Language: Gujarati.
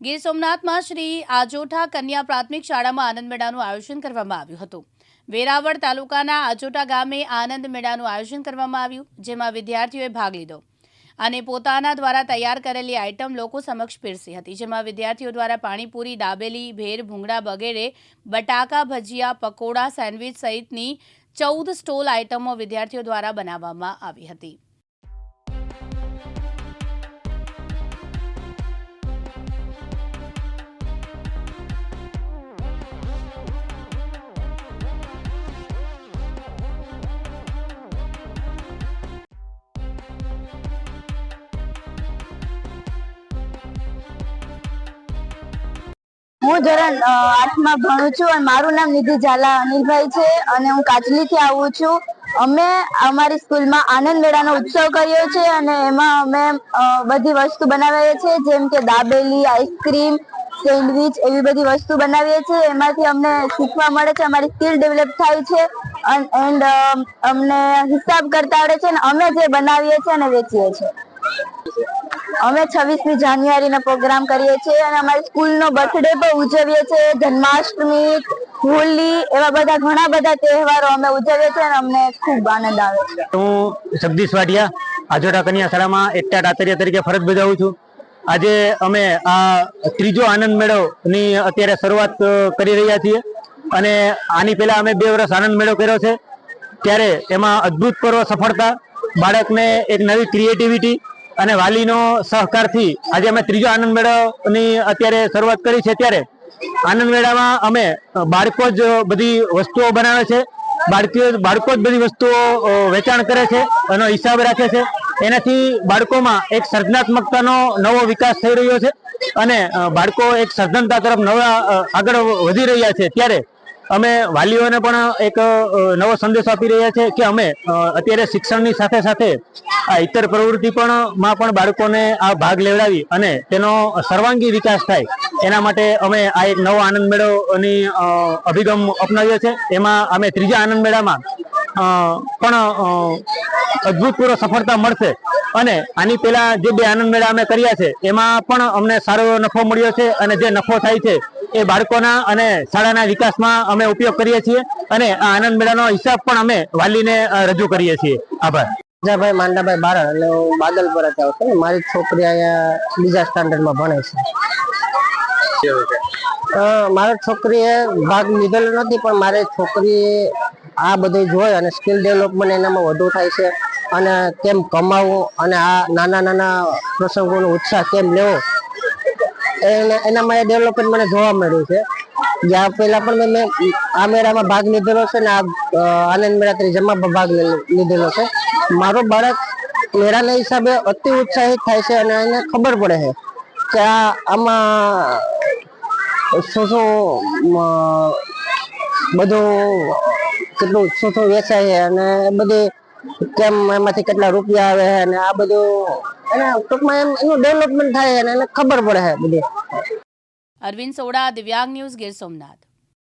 ગીર સોમનાથમાં શ્રી આજોઠા કન્યા પ્રાથમિક શાળામાં આનંદ મેળાનું આયોજન કરવામાં આવ્યું હતું. વેરાવળ તાલુકાના આજોટા ગામે આનંદ મેળાનું આયોજન કરવામાં આવ્યું, જેમાં વિદ્યાર્થીઓએ ભાગ લીધો. અને પોતાના દ્વારા તૈયાર કરેલી આઇટમ લોકો સમક્ષ પીરસી હતી, જેમાં વિદ્યાર્થીઓ દ્વારા પાણીપુરી, દાબેલી, ભેર, ભૂંગળા વગેરે, બટાકા, ભજીયા, પકોડા, સેન્ડવિચ સહિતની ચૌદ સ્ટોલ આઇટમો વિદ્યાર્થીઓ દ્વારા બનાવવામાં આવી હતી. હું ધોરણ આઠમાં ભણું છું અને મારું નામ નિધિ ઝાલા અનિલભાઈ છે અને હું કાચલીથી આવું છું. અમે અમારી સ્કૂલમાં આનંદ મેળાનો ઉત્સવ કર્યો છે અને એમાં અમે બધી વસ્તુ બનાવીએ છીએ, જેમ કે દાબેલી, આઈસ્ક્રીમ, સેન્ડવિચ એવી બધી વસ્તુ બનાવીએ છીએ. એમાંથી અમને શીખવા મળે છે, અમારી સ્કિલ ડેવલપ થાય છે એન્ડ અમને હિસાબ કરતા આવડે છે અને અમે જે બનાવીએ છીએ અને વેચીએ છીએ. અમે છવ્વીસમી જાન્યુઆરીનો પ્રોગ્રામ કરીએ છીએ અને અમારી સ્કૂલનો બર્થડે પણ ઉજવીએ છીએ. જન્માષ્ટમી, હોલી, એવા બધા ઘણા બધા તહેવારો અમે ઉજવીએ છીએ અને અમને ખૂબ આનંદ આવે છે. હું જગદીશ વાઢિયા આજોટા કન્યા શાળામાં એકટા ટાતરિયા તરીકે ફરજ બજાવું છું. આજે અમે આ ત્રીજો આનંદ મેળો ની અત્યારે શરૂઆત કરી રહ્યા છીએ અને આની પહેલા અમે બે વર્ષ આનંદ મેળો કર્યો છે. ત્યારે એમાં અદ્ભુતપૂર્વ સફળતા, બાળકને એક નવી ક્રિએટિવિટી અને વાલીનો સહકારથી આજે અમે ત્રીજો આનંદ મેળોની અત્યારે શરૂઆત કરી છે ત્યારે. આનંદ મેળામાં અમે બાળકો જ બધી વસ્તુઓ બનાવે છે. બાળકીઓ બાળકો જ બધી વસ્તુઓ વેચાણ કરે છે, એનો હિસાબ રાખે છે. એનાથી બાળકોમાં એક સર્જનાત્મકતાનો નવો વિકાસ થઈ રહ્યો છે અને બાળકો એક સર્જનતા તરફ નવા આગળ વધી રહ્યા છે. ત્યારે અમે વાલીઓને પણ એક નવો સંદેશ આપી રહ્યા છે કે અમે અત્યારે શિક્ષણની સાથે સાથે આ ઇતર પ્રવૃત્તિ પણ, માં પણ બાળકોને આ ભાગ લેવડાવી અને તેનો સર્વાંગી વિકાસ થાય. એના માટે અમે આ એક નવો આનંદ મેળોની અભિગમ અપનાવ્યો છે. એમાં અમે ત્રીજા આનંદ મેળામાં પણ અદભુતપૂર્વ સફળતા મળશે. અને આની પહેલા જે બે આનંદ મેળા અમે કર્યા છે, એમાં પણ અમને સારો એવો નફો મળ્યો છે અને જે નફો થાય છે, એ બાળકોના અને શાળાના વિકાસમાં અમે ઉપયોગ કરીએ છીએ અને આ આનંદ મેળાનો હિસાબ પણ અમે વાલીને રજૂ કરીએ છીએ. આભાર. રાજાભાઈ માંડાભાઈ બારણ અને હું બાદલપુરાથી આવું છું મારી છોકરી અહીંયા બીજા સ્ટાન્ડર્ડમાં ભણે છે. મારા છોકરીએ ભાગ લીધેલો નથી, પણ મારી છોકરીએ આ બધું જોઈ અને સ્કિલ ડેવલપમેન્ટ એનામાં વધુ થાય છે. અને કેમ કમાવવું અને આ નાના નાના પ્રસંગોનો ઉત્સાહ કેમ લેવો? એને- એનામાં એ ડેવલપમેન્ટ મને જોવા મળ્યું છે. જ્યાં પહેલા પણ મેં આ મેળામાં ભાગ લીધેલો છે ને આ આનંદ મેળા જમા ભાગ લીધેલો છે. મારો બાળક મેળાના હિસાબે અતિ ઉત્સાહિત થાય છે અને એને ખબર પડે છે કે આ આમાં શું શું બધું કેટલું શું શું વેચાય છે અને બધી કેમ એમાંથી કેટલા રૂપિયા આવે છે અને આ બધું અને ટૂંકમાં એમ એનું ડેવલપમેન્ટ થાય અને એને ખબર પડે છે બધી. અરવિંદ સોડા, દિવ્યાંગ ન્યૂઝ ગીર સોમનાથ.